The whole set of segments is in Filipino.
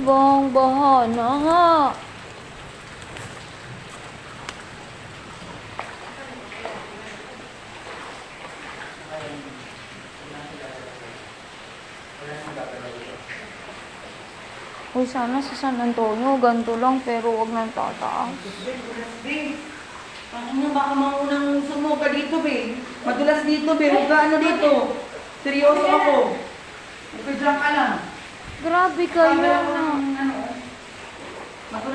Baha na nga. Uy, sana sa San Antonio, ganito lang, pero wag nang tataas. Be, ano baka maunang sumuka dito, be. Madulas dito, be. Huwag ano dito. Seryoso ako. Dyan ka lang. Grabe kayo ano.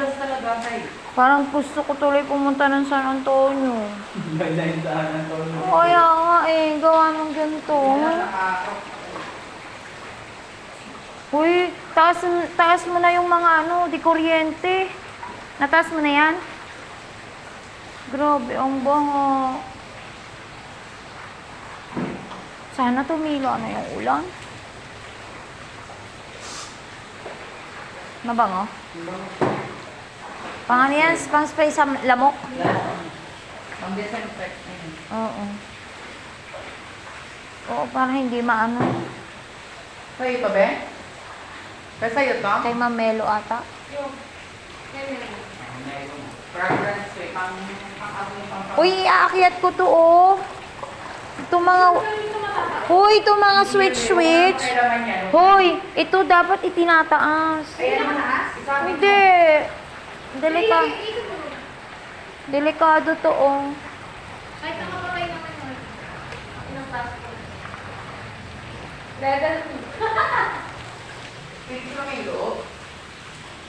Madulas talaga, tay. Parang gusto ko tuloy pumunta ng San Antonio. Dahil daanan to. Kaya nga eh, gawa ng ganito. Uy, taas, taas mo na yung mga ano, di kuryente. Nataas mo na yan? Grabe, ang bango. Sana tumila na yung ulan. Mabango? Pang ano yan? Pang spray sa lamok? Ang disinfect. Oo. Oo, para hindi maano. Sa'yo to, be? Kaya sa'yo to? Kay Mamelo ata. Fragrance, be. Pang, pang, pang, pang, Uy, aakyat ko to, oh. Ito mga... Hoy, ito mga switch-switch. Hoy, ito dapat itinataas. Ayan naman, taas. Isabi ko. Hindi. Delika. Delikado to, oh. Kahit nakapatay naman yun. Ilang passport. Legal. Pwede ko may loob.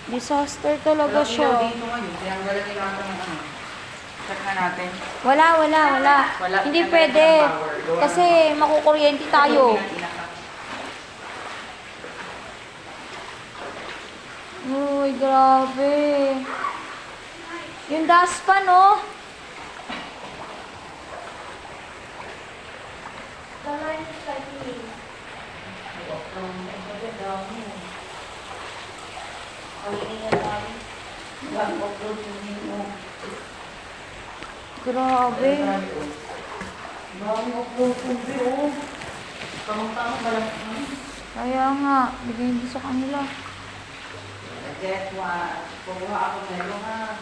Disaster talaga Walang ilaw siya. dito ngayon. Tinanggalan nila ako ng ano. Check na natin. Wala, wala, wala. Wala. Hindi pwede. Kasi makukuryente tayo. Uy, grabe. Yung daspan, no? Grabe. Tamang-tamang ba lang? Kaya nga, bigay mo sa kanila. Get one. Kuha ako meron ha.